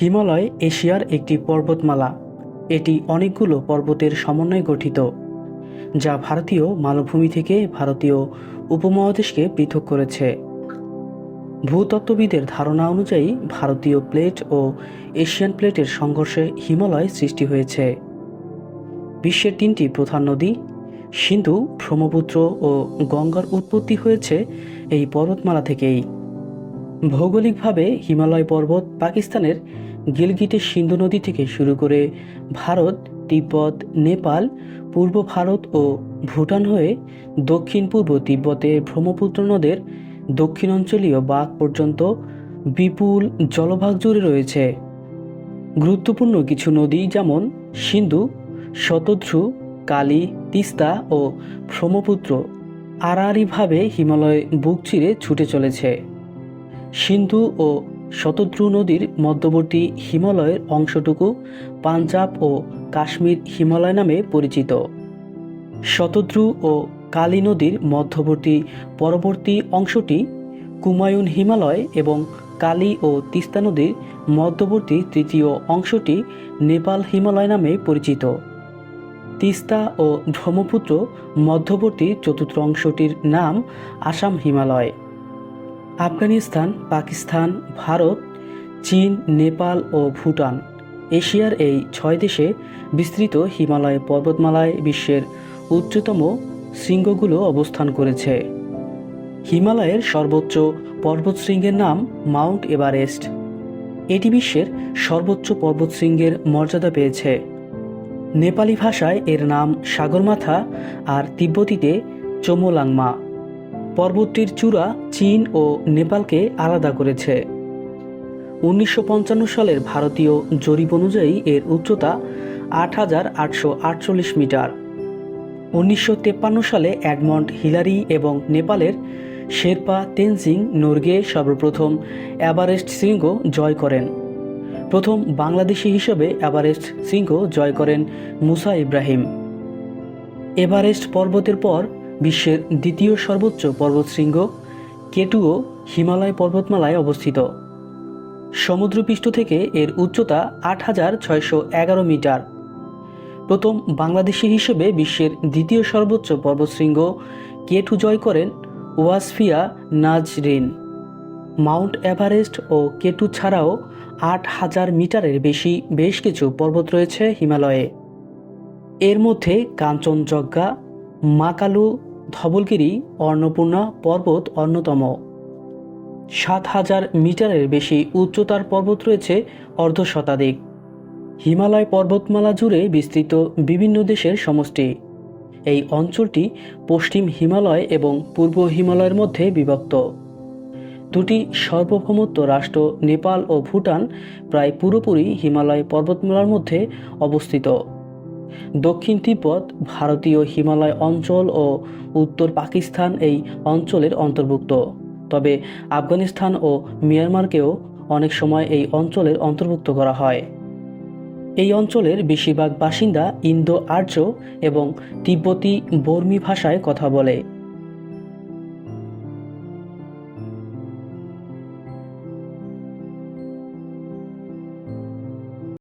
হিমালয় এশিয়ার একটি পর্বতমালা। এটি অনেকগুলো পর্বতের সমন্বয়ে গঠিত, যা ভারতীয় মালভূমি থেকে ভারতীয় উপমহাদেশকে পৃথক করেছে। ভূতত্ত্ববিদের ধারণা অনুযায়ী ভারতীয় প্লেট ও এশিয়ান প্লেটের সংঘর্ষে হিমালয় সৃষ্টি হয়েছে। বিশ্বের তিনটি প্রধান নদী, সিন্ধু, ব্রহ্মপুত্র ও গঙ্গার উৎপত্তি হয়েছে এই পর্বতমালা থেকেই। ভৌগোলিকভাবে হিমালয় পর্বত পাকিস্তানের গিলগিটে সিন্ধু নদী থেকে শুরু করে ভারত, তিব্বত, নেপাল, পূর্ব ভারত ও ভুটান হয়ে দক্ষিণ পূর্ব তিব্বতে ব্রহ্মপুত্র নদের দক্ষিণাঞ্চলীয় বাঘ পর্যন্ত বিপুল জলভাগ জুড়ে রয়েছে। গুরুত্বপূর্ণ কিছু নদী যেমন সিন্ধু, শতদ্রু, কালী, তিস্তা ও ব্রহ্মপুত্র আড়াআড়িভাবে হিমালয় বুক চিরে ছুটে চলেছে। সিন্ধু ও শতদ্রু নদীর মধ্যবর্তী হিমালয়ের অংশটুকু পাঞ্জাব ও কাশ্মীর হিমালয় নামে পরিচিত। শতদ্রু ও কালী নদীর মধ্যবর্তী পরবর্তী অংশটি কুমায়ুন হিমালয় এবং কালী ও তিস্তা নদীর মধ্যবর্তী তৃতীয় অংশটি নেপাল হিমালয় নামে পরিচিত। তিস্তা ও ব্রহ্মপুত্র মধ্যবর্তী চতুর্থ অংশটির নাম আসাম হিমালয়। আফগানিস্তান, পাকিস্তান, ভারত, চীন, নেপাল ও ভুটান এশিয়ার এই ছয় দেশে বিস্তৃত হিমালয় পর্বতমালায় বিশ্বের উচ্চতম শৃঙ্গগুলো অবস্থান করেছে। হিমালয়ের সর্বোচ্চ পর্বতশৃঙ্গের নাম মাউন্ট এভারেস্ট। এটি বিশ্বের সর্বোচ্চ পর্বতশৃঙ্গের মর্যাদা পেয়েছে। নেপালি ভাষায় এর নাম সাগরমাথা আর তিব্বতীতে চোমোলাংমা। পর্বতটির চূড়া চীন ও নেপালকে আলাদা করেছে। উনিশশো পঞ্চান্ন সালের ভারতীয় জরিপ অনুযায়ী এর উচ্চতা আট হাজার আটশো আটচল্লিশ মিটার। উনিশশো সালে অ্যাডমন্ড হিলারি এবং নেপালের শেরপা তেনজিং নোরগে সর্বপ্রথম এভারেস্ট শৃঙ্গ জয় করেন। প্রথম বাংলাদেশি হিসেবে এভারেস্ট শৃঙ্গ জয় করেন মুসা ইব্রাহিম। এভারেস্ট পর্বতের পর বিশ্বের দ্বিতীয় সর্বোচ্চ পর্বতশৃঙ্গ কেটুও হিমালয় পর্বতমালায় অবস্থিত। সমুদ্রপৃষ্ঠ থেকে এর উচ্চতা আট হাজার ছয়শো এগারো মিটার। প্রথম বাংলাদেশি হিসেবে বিশ্বের দ্বিতীয় সর্বোচ্চ পর্বতশৃঙ্গ কেটু জয় করেন ওয়াসফিয়া নাজরিন। মাউন্ট এভারেস্ট ও কেটু ছাড়াও আট হাজার মিটারের বেশি বেশ কিছু পর্বত রয়েছে হিমালয়ে। এর মধ্যে কাঞ্চনজঙ্ঘা, মাকালু ধবলগিরি অন্নপূর্ণা পর্বত অন্যতম। সাত হাজার মিটারের বেশি উচ্চতার পর্বত রয়েছে অর্ধ শতাধিক হিমালয় পর্বতমালা জুড়ে বিস্তৃত বিভিন্ন দেশের সমষ্টি। এই অঞ্চলটি পশ্চিম হিমালয় এবং পূর্ব হিমালয়ের মধ্যে বিভক্ত। দুটি সার্বভৌমত্ব রাষ্ট্র নেপাল ও ভুটান প্রায় পুরোপুরি হিমালয় পর্বতমালার মধ্যে অবস্থিত। দক্ষিণ তিব্বত, ভারতীয় হিমালয় অঞ্চল ও উত্তর পাকিস্তান এই অঞ্চলের অন্তর্ভুক্ত। তবে আফগানিস্তান ও মিয়ানমারকেও অনেক সময় এই অঞ্চলের অন্তর্ভুক্ত করা হয়। এই অঞ্চলের বেশিরভাগ বাসিন্দা ইন্দো আর্য এবং তিব্বতী বর্মী ভাষায় কথা বলে।